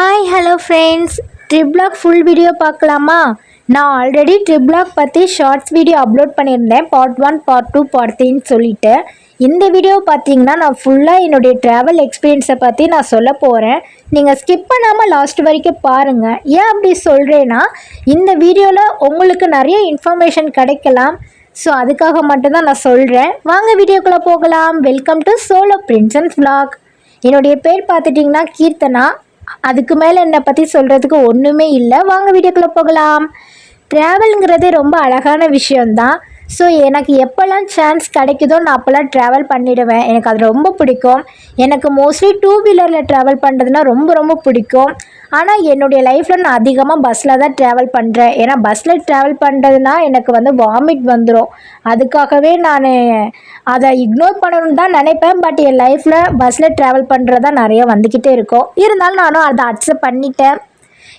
Hi hello friends trip vlog full video பார்க்கலாமா? நான் already trip vlog பற்றி ஷார்ட்ஸ் வீடியோ அப்லோட் பண்ணியிருந்தேன். Part one part two part த்ரீன்னு சொல்லிட்டு. இந்த வீடியோ பார்த்தீங்கன்னா நான் ஃபுல்லாக என்னுடைய ட்ராவல் எக்ஸ்பீரியன்ஸை பற்றி நான் சொல்ல போகிறேன் நீங்கள் ஸ்கிப் பண்ணாமல் லாஸ்ட் வரைக்கும் பாருங்கள் ஏன் அப்படி சொல்கிறேன்னா இந்த வீடியோவில் உங்களுக்கு நிறைய இன்ஃபர்மேஷன் கிடைக்கலாம். ஸோ அதுக்காக மட்டும்தான் நான் சொல்கிறேன் வாங்க வீடியோக்குள்ளே போகலாம். Welcome to solo princess vlog. என்னுடைய பேர் பார்த்துட்டிங்கன்னா கீர்த்தனா. அதுக்கு மேலே என்னை பற்றி சொல்கிறதுக்கு ஒன்றுமே இல்லை. வாங்க வீடியோக்குள்ளே போகலாம். ட்ராவலுங்கிறது ரொம்ப அழகான விஷயம்தான். ஸோ எனக்கு எப்போல்லாம் சான்ஸ் கிடைக்குதோ நான் அப்போல்லாம் ட்ராவல் பண்ணிடுவேன். எனக்கு அது ரொம்ப பிடிக்கும். எனக்கு மோஸ்ட்லி டூ வீலரில் ட்ராவல் பண்ணுறதுனா ரொம்ப ரொம்ப பிடிக்கும். ஆனால் என்னுடைய லைஃப்பில் நான் அதிகமாக பஸ்ஸில் தான் ட்ராவல் பண்ணுறேன் ஏன்னா பஸ்ஸில் ட்ராவல் பண்ணுறதுனா எனக்கு வந்து வாமிட் வந்துடும் அதுக்காகவே நான் அதை இக்னோர் பண்ணணும்னு தான் நினைப்பேன். பட் என் லைஃப்பில் பஸ்ஸில் ட்ராவல் பண்ணுறது தான் நிறைய வந்துக்கிட்டே இருக்கும். இருந்தாலும் நானும் அதை அக்செப்ட் பண்ணிட்டேன்.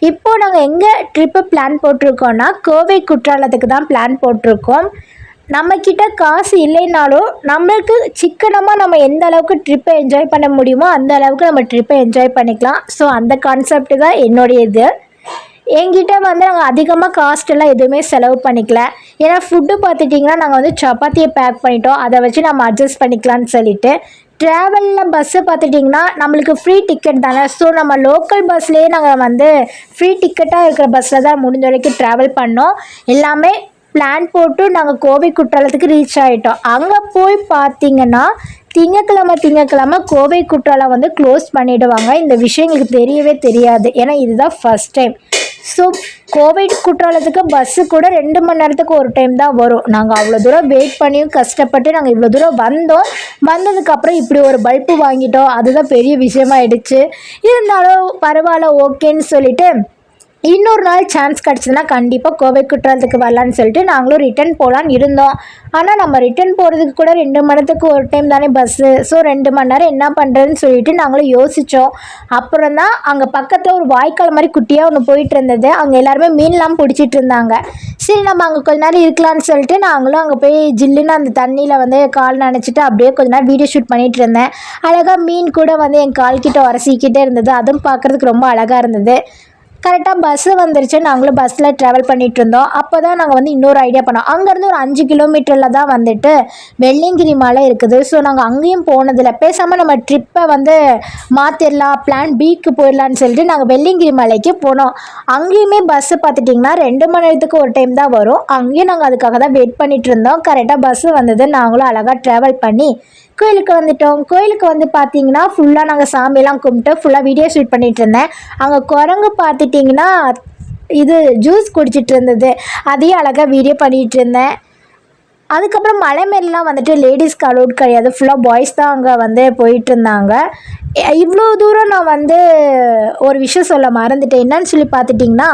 இப்போது நாங்கள் எங்கே ட்ரிப்பு பிளான் போட்டிருக்கோன்னா கோவை குற்றாலத்துக்கு தான் பிளான் போட்டிருக்கோம். நம்மக்கிட்ட காசு இல்லைனாலும் நம்மளுக்கு சிக்கனமாக நம்ம எந்த அளவுக்கு ட்ரிப்பை என்ஜாய் பண்ண முடியுமோ அந்த அளவுக்கு நம்ம ட்ரிப்பை என்ஜாய் பண்ணிக்கலாம். ஸோ அந்த கான்செப்ட் தான் என்னுடைய இது எங்கிட்ட வந்து நாங்கள் அதிகமாக காஸ்ட்டெல்லாம் எதுவுமே செலவு பண்ணிக்கல. ஏன்னா ஃபுட்டு பார்த்துட்டிங்கன்னா நாங்கள் வந்து சப்பாத்தியை பேக் பண்ணிட்டோம். அதை வச்சு நம்ம அட்ஜஸ்ட் பண்ணிக்கலாம்னு சொல்லிட்டு. ட்ராவலில் பஸ்ஸு பார்த்துட்டிங்கன்னா நம்மளுக்கு ஃப்ரீ டிக்கெட் தானே. ஸோ நம்ம லோக்கல் பஸ்லேயே நாங்கள் வந்து ஃப்ரீ டிக்கெட்டாக இருக்கிற பஸ்ஸில் தான் முடிஞ்ச வரைக்கும் ட்ராவல் பண்ணோம். எல்லாமே பிளான் போட்டு நாங்கள் கோவை குற்றாலத்துக்கு ரீச் ஆகிட்டோம் அங்கே போய் பார்த்தீங்கன்னா திங்கக்கிழமை திங்கக்கிழமை கோவை குற்றாலம் வந்து க்ளோஸ் பண்ணிவிடுவாங்க இந்த விஷயம் எங்களுக்கு தெரியவே தெரியாது. ஏன்னா இதுதான் ஃபஸ்ட் டைம் ஸோ கோவை குற்றாலத்துக்கு பஸ்ஸு கூட ரெண்டு மணி நேரத்துக்கு ஒரு டைம் தான் வரும். நாங்கள் அவ்வளோ தூரம் வெயிட் பண்ணியும் கஷ்டப்பட்டு நாங்கள் இவ்வளோ தூரம் வந்தோம். வந்ததுக்கப்புறம் இப்படி ஒரு பல்பு வாங்கிட்டோம். அதுதான் பெரிய விஷயமாயிடுச்சு இருந்தாலும் பரவாயில்ல ஓகேன்னு சொல்லிட்டு இன்னொரு நாள் சான்ஸ் கிடச்சதுன்னா கண்டிப்பாக கோவை குற்றாலத்துக்கு வரலான்னு சொல்லிட்டு நாங்களும் ரிட்டர்ன் போகலான்னு இருந்தோம். ஆனால் நம்ம ரிட்டர்ன் போகிறதுக்கு கூட ரெண்டு மணி நேரத்துக்கு ஒரு டைம் தானே பஸ்ஸு ஸோ ரெண்டு மணி நேரம் என்ன பண்ணுறதுன்னு சொல்லிட்டு நாங்களும் யோசித்தோம் அப்புறம் தான் அங்கே பக்கத்தில் ஒரு வாய்க்கால் மாதிரி குட்டியாக ஒன்று போயிட்டு இருந்தது. அங்கே எல்லாருமே மீன்லாம் பிடிச்சிட்டு இருந்தாங்க. சரி நம்ம அங்கே கொஞ்ச நேரம் இருக்கலாம்னு சொல்லிட்டு நாங்களும் அங்கே போய் ஜில்லுன்னு அந்த தண்ணியில் வந்து கால் நினச்சிட்டு அப்படியே கொஞ்ச நேரம் வீடியோ ஷூட் பண்ணிட்டு இருந்தேன். அழகாக மீன் கூட வந்து என் கால்கிட்ட உரசிக்கிட்டே இருந்தது. அதுவும் பார்க்குறதுக்கு ரொம்ப அழகாக இருந்தது. கரெக்டாக பஸ்ஸு வந்துருச்சு. நாங்களும் பஸ்ஸில் ட்ராவல் பண்ணிட்டு இருந்தோம். அப்போ தான் நாங்கள் வந்து இன்னொரு ஐடியா பண்ணோம். அங்கேருந்து ஒரு அஞ்சு கிலோமீட்டரில் தான் வந்துட்டு வெள்ளியங்கிரி மலை இருக்குது. ஸோ நாங்கள் அங்கேயும் போனதில்லை. பேசாமல் நம்ம ட்ரிப்பை வந்து மாற்றிடலாம் பிளான் பிக்கு போயிடலான்னு சொல்லிட்டு நாங்கள் வெள்ளியங்கிரி மலைக்கு போனோம். அங்கேயுமே பஸ்ஸு பார்த்துட்டிங்கன்னா ரெண்டு மணி நேரத்துக்கு ஒரு டைம் தான் வரும். அங்கேயும் நாங்கள் அதுக்காக தான் வெயிட் பண்ணிட்டு இருந்தோம். கரெக்டாக பஸ்ஸு வந்தது. நாங்களும் அழகாக ட்ராவல் பண்ணி கோயிலுக்கு வந்துட்டோம். கோயிலுக்கு வந்து பார்த்தீங்கன்னா ஃபுல்லாக நாங்கள் சாமியெல்லாம் கும்பிட்டு ஃபுல்லாக வீடியோ ஷூட் பண்ணிட்டு இருந்தேன். அங்கே குரங்கு பார்த்துட்டு பார்த்துட்டிங்கன்னா இது ஜூஸ் குடிச்சிட்டு இருந்தது. அதையும் அழகாக வீடியோ பண்ணிகிட்டு இருந்தேன். அதுக்கப்புறம் மலை மேலாம் வந்துட்டு லேடிஸ்க்கு அலோட் கிடையாது. ஃபுல்லாக பாய்ஸ் தான் அங்கே வந்து போயிட்டு இருந்தாங்க இவ்வளோ தூரம் நான் வந்து ஒரு விஷயம் சொல்ல மறந்துட்டேன். என்னன்னு சொல்லி பார்த்துட்டிங்கன்னா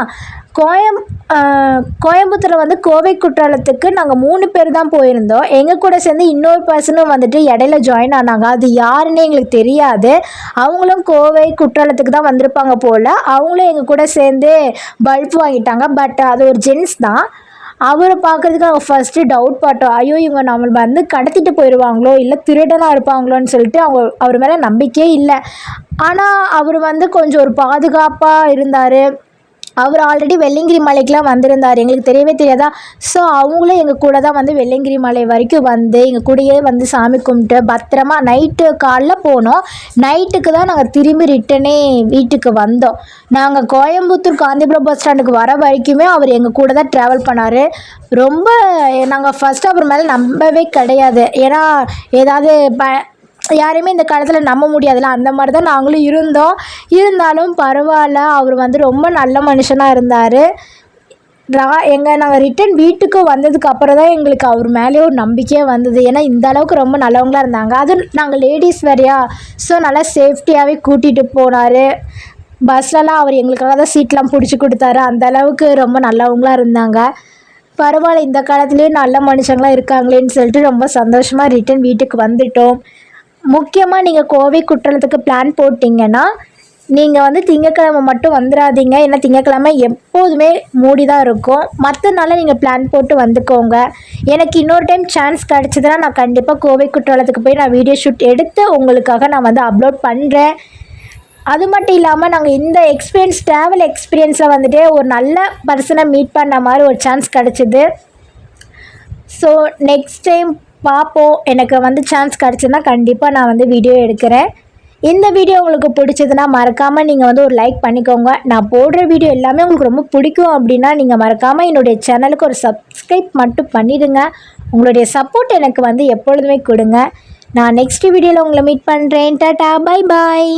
கோயம் கோயம்புத்தூரில் கோயம்புத்தூர் வந்து கோவை குற்றாலத்துக்கு நாங்கள் மூணு பேர் தான் போயிருந்தோம். எங்கள் கூட சேர்ந்து இன்னொரு பர்சனும் வந்துட்டு இடையில ஜாயின் ஆனாங்க. அது யாருன்னு எங்களுக்கு தெரியாது. அவங்களும் கோவை குற்றாலத்துக்கு தான் வந்திருப்பாங்க போல். அவங்களும் எங்கள் கூட சேர்ந்து பல்ப் வாங்கிட்டாங்க. பட் அது ஒரு ஜென்ஸ் தான். அவரை பார்க்கறதுக்கு நாங்கள் ஃபஸ்ட்டு டவுட் பட்டோம். ஐயோ இவங்க நம்மளை வந்து கடத்திட்டு போயிடுவாங்களோ இல்லை திருடனாக இருப்பாங்களோன்னு சொல்லிட்டு அவங்க அவர் மேலே நம்பிக்கையே இல்லை. ஆனால் அவர் வந்து கொஞ்சம் ஒரு பாதுகாப்பாக இருந்தார். அவர் ஆல்ரெடி வெள்ளியங்கிரி மலைக்கெலாம் வந்திருந்தார். எங்களுக்கு தெரியவே தெரியாதா? ஸோ அவங்களும் எங்கள் கூட தான் வந்து வெள்ளியங்கிரி மலை வரைக்கும் வந்து எங்கள் கூடயே வந்து சாமி கும்பிட்டு பத்திரமா நைட்டு காலைல போனோம். நைட்டுக்கு தான் நாங்கள் திரும்பி ரிட்டனே வீட்டுக்கு வந்தோம். நாங்கள் கோயம்புத்தூர் காந்திபுரம் பஸ் ஸ்டாண்டுக்கு வர வரைக்குமே அவர் எங்கள் கூட தான் ட்ராவல் பண்ணார். ரொம்ப நாங்கள் ஃபஸ்ட்டு அவர் மேலே நம்பவே கிடையாது. ஏன்னா ஏதாவது ப யாரையுமே இந்த காலத்தில் நம்ப முடியாதுல்ல. அந்த மாதிரி தான் நாங்களும் இருந்தோம். இருந்தாலும் பரவாயில்ல. அவர் வந்து ரொம்ப நல்ல மனுஷனாக இருந்தார். நான் எங்கள் நாங்கள் ரிட்டன் வீட்டுக்கு வந்ததுக்கு அப்புறம் தான் எங்களுக்கு அவர் மேலே ஒரு நம்பிக்கையே வந்தது. ஏன்னா இந்த அளவுக்கு ரொம்ப நல்லவங்களா இருந்தாங்க. அதுவும் நாங்கள் லேடிஸ் வேறையா? ஸோ நல்லா சேஃப்டியாகவே கூட்டிகிட்டு போனார். பஸ்லலாம் அவர் எங்களுக்காக தான் சீட்லாம் பிடிச்சி கொடுத்தாரு. அந்த அளவுக்கு ரொம்ப நல்லவங்களா இருந்தாங்க. பரவாயில்ல இந்த காலத்துலேயும் நல்ல மனுஷங்களாம் இருக்காங்களேன்னு சொல்லிட்டு ரொம்ப சந்தோஷமாக ரிட்டன் வீட்டுக்கு வந்துட்டோம். முக்கியமாக நீங்கள் கோவை குற்றாலத்துக்கு பிளான் போட்டிங்கன்னா நீங்கள் வந்து திங்கக்கிழமை மட்டும் வந்துடாதீங்க. ஏன்னா திங்கக்கிழமை எப்போதுமே மூடி தான் இருக்கும். மற்ற நாளில் நீங்கள் பிளான் போட்டு வந்துக்கோங்க. எனக்கு இன்னொரு டைம் சான்ஸ் கிடச்சிதுன்னா நான் கண்டிப்பாக கோவை குற்றாலத்துக்கு போய் நான் வீடியோ ஷூட் எடுத்து உங்களுக்காக நான் வந்து அப்லோட் பண்ணுறேன் அது மட்டும் இல்லாமல் நாங்கள் இந்த எக்ஸ்பீரியன்ஸ் ட்ராவல் எக்ஸ்பீரியன்ஸில் வந்துட்டு ஒரு நல்ல பர்சனை மீட் பண்ண மாதிரி ஒரு சான்ஸ் கிடச்சிது. ஸோ நெக்ஸ்ட் டைம் பார்ப்போம் எனக்கு வந்து சான்ஸ் கிடச்சுன்னா கண்டிப்பாக நான் வந்து வீடியோ எடுக்கிறேன். இந்த வீடியோ உங்களுக்கு பிடிச்சதுன்னா மறக்காமல் நீங்கள் வந்து ஒரு லைக் பண்ணிக்கோங்க. நான் போடுற வீடியோ எல்லாமே உங்களுக்கு ரொம்ப பிடிக்கும் அப்படின்னா நீங்கள் மறக்காமல் என்னுடைய சேனலுக்கு ஒரு சப்ஸ்கிரைப் மட்டும் பண்ணிடுங்க. உங்களுடைய சப்போர்ட் எனக்கு வந்து எப்பொழுதுமே கொடுங்க. நான் நெக்ஸ்ட் வீடியோவில் உங்களை மீட் பண்ணுறேன் டாட்டா பை பாய்